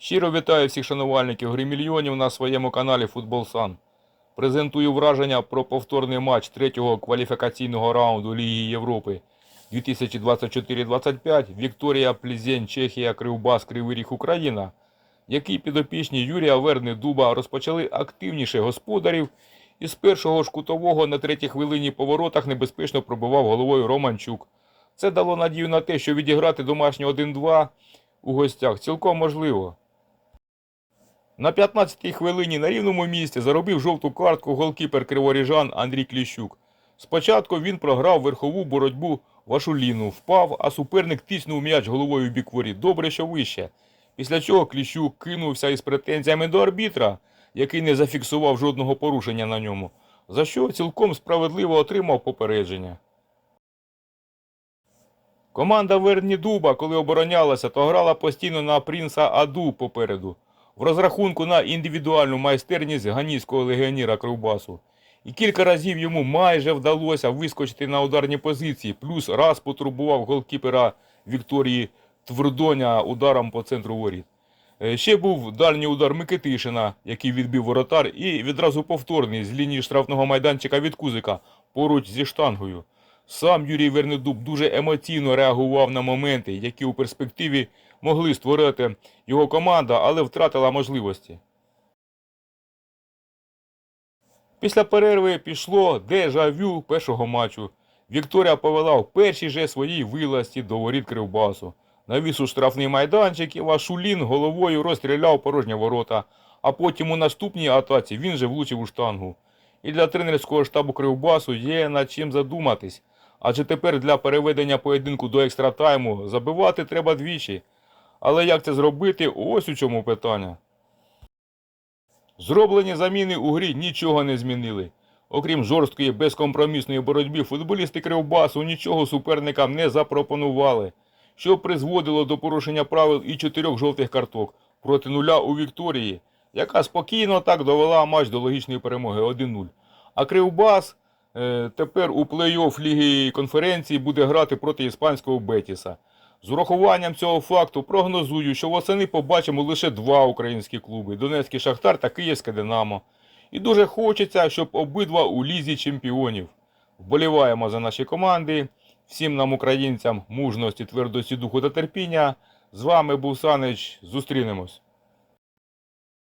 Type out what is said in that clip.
Щиро вітаю всіх шанувальників гри мільйонів на своєму каналі Футбол Сан. Презентую враження про повторний матч третього кваліфікаційного раунду Ліги Європи 2024-25 Вікторія Плізень, Чехія, Кривбас, Кривий Ріг, Україна, які підопічні Юрія Верни Дуба розпочали активніше господарів і з першого ж кутового на третій хвилині по воротах небезпечно пробивав головою Романчук. Це дало надію на те, що відіграти домашнє 1-2 у гостях цілком можливо. На 15-й хвилині на рівному місці заробив жовту картку голкіпер криворіжан Андрій Кліщук. Спочатку він програв верхову боротьбу Вашуліну, впав, а суперник тиснув м'яч головою в бік воріт. Добре, що вище. Після чого Кліщук кинувся із претензіями до арбітра, який не зафіксував жодного порушення на ньому, за що цілком справедливо отримав попередження. Команда Верні Дуба, коли оборонялася, то грала постійно на Принца Аду попереду, в розрахунку на індивідуальну майстерність ганійського легіоніра Кривбасу. І кілька разів йому майже вдалося вискочити на ударні позиції, плюс раз потурбував голкіпера Вікторії Твердоня ударом по центру воріт. Е, Ще був дальній удар Микитишина, який відбив воротар, і відразу повторний з лінії штрафного майданчика від Кузика поруч зі штангою. Сам Юрій Вернедуб дуже емоційно реагував на моменти, які у перспективі могли створити його команда, але втратила можливості. Після перерви пішло дежавю першого матчу. Вікторія повела в першій же своїй вилазці до воріт Кривбасу. Навіс у штрафний майданчик і Вашулін головою розстріляв порожні ворота, а потім у наступній атаці він же влучив у штангу. І для тренерського штабу Кривбасу є над чим задуматись. Адже тепер для переведення поєдинку до екстратайму забивати треба двічі. Але як це зробити, ось у чому питання. Зроблені заміни у грі нічого не змінили. Окрім жорсткої безкомпромісної боротьби, футболісти Кривбасу нічого суперникам не запропонували, що призводило до порушення правил і чотирьох жовтих карток проти нуля у Вікторії, яка спокійно так довела матч до логічної перемоги 1-0. А Кривбас е, тепер у плей-офф Ліги конференції буде грати проти іспанського Бетіса. З урахуванням цього факту прогнозую, що восени побачимо лише два українські клуби Донецький Шахтар та Київське Динамо. І дуже хочеться, щоб обидва у лізі чемпіонів. Вболіваємо за наші команди. Всім нам, українцям, мужності, твердості духу та терпіння. З вами був Санич. Зустрінемось.